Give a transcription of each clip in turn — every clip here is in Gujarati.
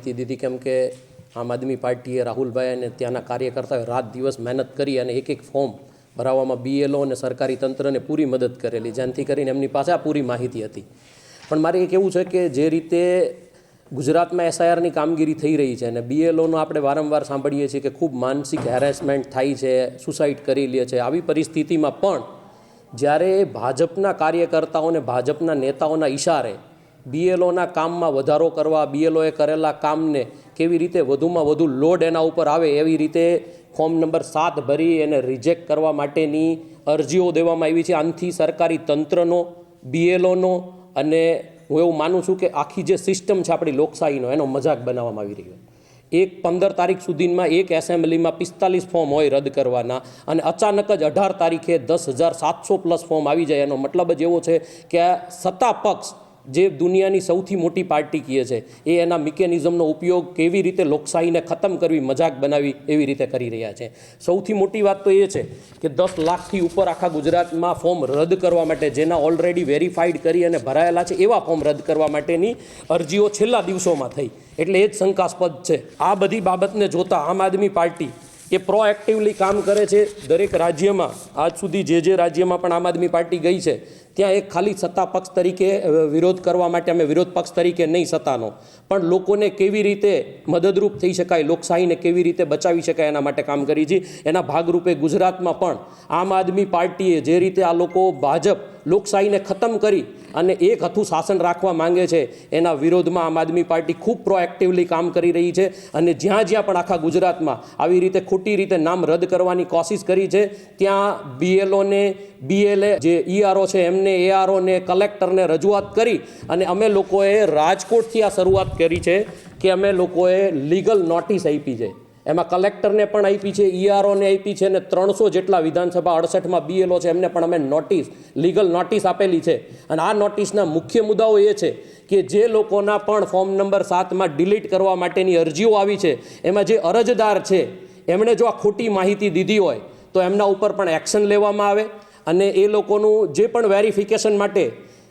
માહિતી દીધી કેમ કે આમ આદમી પાર્ટીએ રાહુલભાઈ અને ત્યાંના કાર્યકર્તાઓએ રાત દિવસ મહેનત કરી અને એક એક ફોર્મ ભરાવવામાં બીએલઓ અને સરકારી તંત્રને પૂરી મદદ કરેલી. જેનાથી કરીને એમની પાસે આ પૂરી માહિતી હતી. પણ મારે એ કહેવું છે કે જે રીતે ગુજરાતમાં એસઆઈઆરની કામગીરી થઈ રહી છે અને બીએલઓનો આપણે વારંવાર સાંભળીએ છીએ કે ખૂબ માનસિક હેરેસમેન્ટ થાય છે સુસાઇડ કરી લે છે. આવી પરિસ્થિતિમાં પણ જ્યારે ભાજપના કાર્યકર્તાઓને ભાજપના નેતાઓના ઈશારે બીએલઓના કામમાં વધારો કરવા, બીએલઓએ કરેલા કામને કેવી રીતે વધુમાં વધુ લોડ એના ઉપર આવે એવી રીતે ફોર્મ નંબર સાત ભરી એને રિજેક્ટ કરવા માટેની અરજીઓ દેવામાં આવી છે. આનાથી સરકારી તંત્રનો, બીએલઓનો અને હું એવું માનું છું કે આખી જે સિસ્ટમ છે આપણી લોકશાહીનો, એનો મજાક બનાવવામાં આવી રહ્યો એક પંદર તારીખ સુધીમાં એક એસેમ્બલીમાં પિસ્તાલીસ ફોર્મ હોય રદ કરવાના અને અચાનક જ અઢાર તારીખે દસ હજાર સાતસો પ્લસ ફોર્મ આવી જાય. એનો મતલબ જ એવો છે કે સત્તા પક્ષ જે દુનિયાની સૌથી મોટી પાર્ટી કહે છે, એ એના મિકેનિઝમનો ઉપયોગ કેવી રીતે લોકશાહીને ખતમ કરવી, મજાક બનાવી એવી રીતે કરી રહ્યા છે. સૌથી મોટી વાત તો એ છે કે દસ લાખથી ઉપર આખા ગુજરાતમાં ફોર્મ રદ કરવા માટે, જેના ઓલરેડી વેરીફાઈડ કરી અને ભરાયેલા છે, એવા ફોર્મ રદ કરવા માટેની અરજીઓ છેલ્લા દિવસોમાં થઈ. એટલે એ જ શંકાસ્પદ છે. આ બધી બાબતને જોતા આમ આદમી પાર્ટી એ પ્રોએક્ટિવલી કામ કરે છે દરેક રાજ્યમાં. આજ સુધી જે જે રાજ્યમાં પણ આમ આદમી પાર્ટી ગઈ છે, ત્યાં એક ખાલી સત્તા પક્ષ તરીકે વિરોધ કરવા માટે અમે વિરોધ પક્ષ તરીકે નહીં સત્તાનો. પણ લોકોને કેવી રીતે મદદરૂપ થઈ શકાય, લોકશાહીને કેવી રીતે બચાવી શકાય એના માટે કામ કરી છે. એના ભાગરૂપે ગુજરાતમાં પણ આમ આદમી પાર્ટીએ જે રીતે આ લોકો ભાજપ લોકશાહીને ખતમ કરી અને એક હથું શાસન રાખવા માંગે છે, એના વિરોધમાં આમ આદમી પાર્ટી ખૂબ પ્રોએક્ટિવલી કામ કરી રહી છે અને જ્યાં જ્યાં પણ આખા ગુજરાતમાં આવી રીતે ખોટી રીતે નામ રદ કરવાની કોશિશ કરી છે, ત્યાં બીએલઓને બીએલએ જે ઈઆરઓ છે, એમને એઆરઓને કલેક્ટરને રજૂઆત કરી અને અમે લોકોએ રાજકોટથી આ શરૂઆત કરી છે કે અમે લોકોએ લીગલ નોટિસ આપી છે. એમાં કલેક્ટરને પણ આપી છે ઈઆરઓને આપી છે અને ત્રણસો જેટલા વિધાનસભા અડસઠમાં બીએલઓ છે, એમને પણ અમે નોટિસ લીગલ નોટિસ આપેલી છે. અને આ નોટિસના મુખ્ય મુદ્દાઓ એ છે કે જે લોકોના પણ ફોર્મ નંબર સાતમાં ડિલીટ કરવા માટેની અરજીઓ આવી છે, એમાં જે અરજદાર છે, એમણે જો આ ખોટી માહિતી દીધી હોય, તો એમના ઉપર પણ એક્શન લેવામાં આવે. અને એ લોકોનું જે પણ વેરિફિકેશન માટે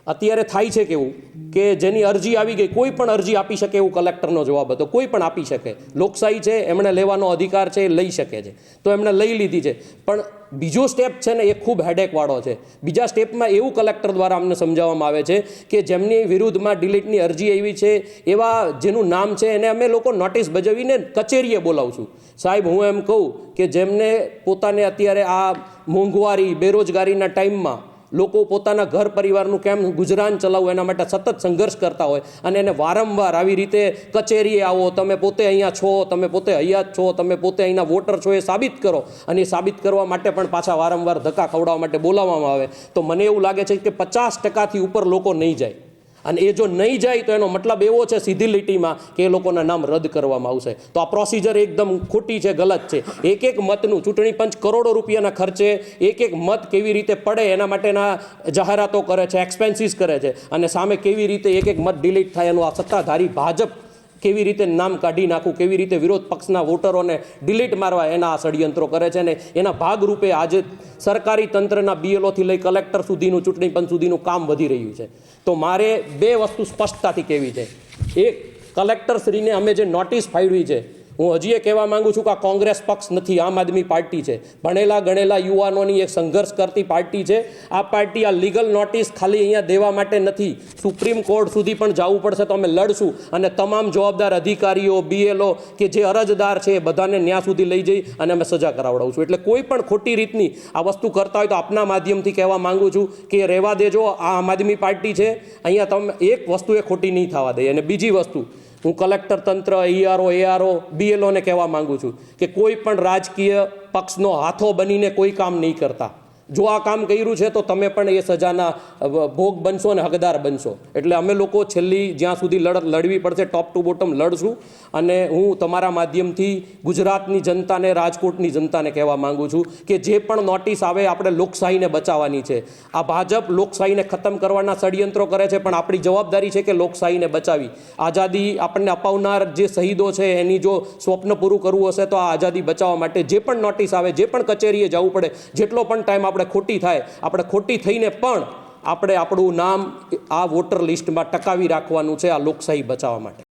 અત્યારે થાય છે કેવું કે જેની અરજી આવી ગઈ, કોઈ પણ અરજી આપી શકે એવું કલેક્ટરનો જવાબ હતો, કોઈ પણ આપી શકે. લોકશાહી છે, એમણે લેવાનો અધિકાર છે, એ લઈ શકે છે. તો એમણે લઈ લીધી છે. પણ બીજો સ્ટેપ છે ને, એ ખૂબ હેડેકવાળો છે. બીજા સ્ટેપમાં એવું કલેક્ટર દ્વારા અમને સમજાવવામાં આવે છે કે જેમની વિરુદ્ધમાં ડિલીટની અરજી આવી છે, એવા જેનું નામ છે, એને અમે લોકો નોટિસ ભજવીને કચેરીએ બોલાવશું. સાહેબ, હું એમ કહું કે જેમને પોતાને અત્યારે આ મોંઘવારી, બેરોજગારીના ટાઈમમાં લોકો પોતાના ઘર પરિવારનું કેમ ગુજરાન ચલાવવું એના માટે સતત સંઘર્ષ કરતા હોય અને એને વારંવાર આવી રીતે કચેરીએ આવો, તમે પોતે અહીંયા છો, તમે પોતે અહીંયા છો, તમે પોતે અહીંના વોટર છો એ સાબિત કરો. અને એ સાબિત કરવા માટે પણ પાછા વારંવાર ધક્કા ખવડાવવા માટે બોલાવવામાં આવે. તો મને એવું લાગે છે કે પચાસ ટકાથી ઉપર લોકો નહીં જાય. અને એ જો નહીં જાય તો એનો મતલબ એવો છે સીધી લીટીમાં કે એ લોકોના નામ રદ કરવામાં આવશે. તો આ પ્રોસિજર એકદમ ખોટી છે, ગલત છે. એક એક મતનું ચૂંટણી પંચ કરોડો રૂપિયાના ખર્ચે એક એક મત કેવી રીતે પડે એના માટેના જાહેરાતો કરે છે એક્સપેન્સીસ કરે છે. અને સામે કેવી રીતે એક એક મત ડિલીટ થાય એનું આ સત્તાધારી ભાજપ કેવી રીતે નામ કાઢી નાખવું કેવી રીતે વિરોધ પક્ષના વોટરોને ડિલીટ મારવા એના આ ષડયંત્રો કરે છે ને એના ભાગરૂપે આજે સરકારી તંત્રના બીએલઓથી લઈ કલેક્ટર સુધીનું, ચૂંટણી પંચ સુધીનું કામ વધી રહ્યું છે. તો મારે બે વસ્તુ સ્પષ્ટતાથી કહેવી છે. એક, કલેક્ટરશ્રીને અમે જે નોટિસ ફાળવી છે હું હજી એ કહેવા માંગુ છું કે આ કોંગ્રેસ પક્ષ નથી, આમ આદમી પાર્ટી છે. ભણેલા, ગણેલા યુવાનોની એક સંઘર્ષ કરતી પાર્ટી છે. આ પાર્ટી આ લીગલ નોટિસ ખાલી અહીંયા દેવા માટે નથી. સુપ્રીમ કોર્ટ સુધી પણ જવું પડશે તો અમે લડશું. અને તમામ જવાબદાર અધિકારીઓ, બીએલઓ કે જે અરજદાર છે એ બધાને ન્યાય સુધી લઈ જઈ અને અમે સજા કરાવડાવશું. એટલે કોઈ પણ ખોટી રીતની આ વસ્તુ કરતા હોય તો આપના માધ્યમથી કહેવા માંગુ છું કે રહેવા દેજો. આ આમ આદમી પાર્ટી છે. અહીંયા તમે એક વસ્તુ એ ખોટી નહીં થવા દે અને બીજી વસ્તુ હું કલેક્ટર તંત્ર ઈઆરઓ એઆરઓ બીએલઓને કહેવા માગું છું કે કોઈ પણ રાજકીય પક્ષનો હાથો બનીને કોઈ કામ નહીં કરતા. જો આ કામ કર્યું છે, તો તમે પણ એ સજાના ભોગ બનશો અને હકદાર બનશો. એટલે અમે લોકો છેલ્લી જ્યાં સુધી લડત લડવી પડશે ટોપ ટુ બોટમ લડશું. અને હું તમારા માધ્યમથી ગુજરાતની જનતાને, રાજકોટની જનતાને કહેવા માગું છું કે જે પણ નોટિસ આવે, આપણે લોકશાહીને બચાવવાની છે. આ ભાજપ લોકશાહીને ખતમ કરવાના ષડયંત્રો કરે છે, પણ આપણી જવાબદારી છે કે લોકશાહીને બચાવી. આઝાદી આપણને અપાવનાર જે શહીદો છે, એની જો સ્વપ્ન પૂરું કરવું હશે, તો આ આઝાદી બચાવવા માટે જે પણ નોટિસ આવે, જે પણ કચેરીએ જવું પડે, જેટલો પણ ટાઈમ આપણે ખોટી થાય, આપણે ખોટી થઈને પણ આપણે આપણું નામ આ વોટર લિસ્ટમાં ટકાવી રાખવાનું છે આ લોકશાહી બચાવવા માટે.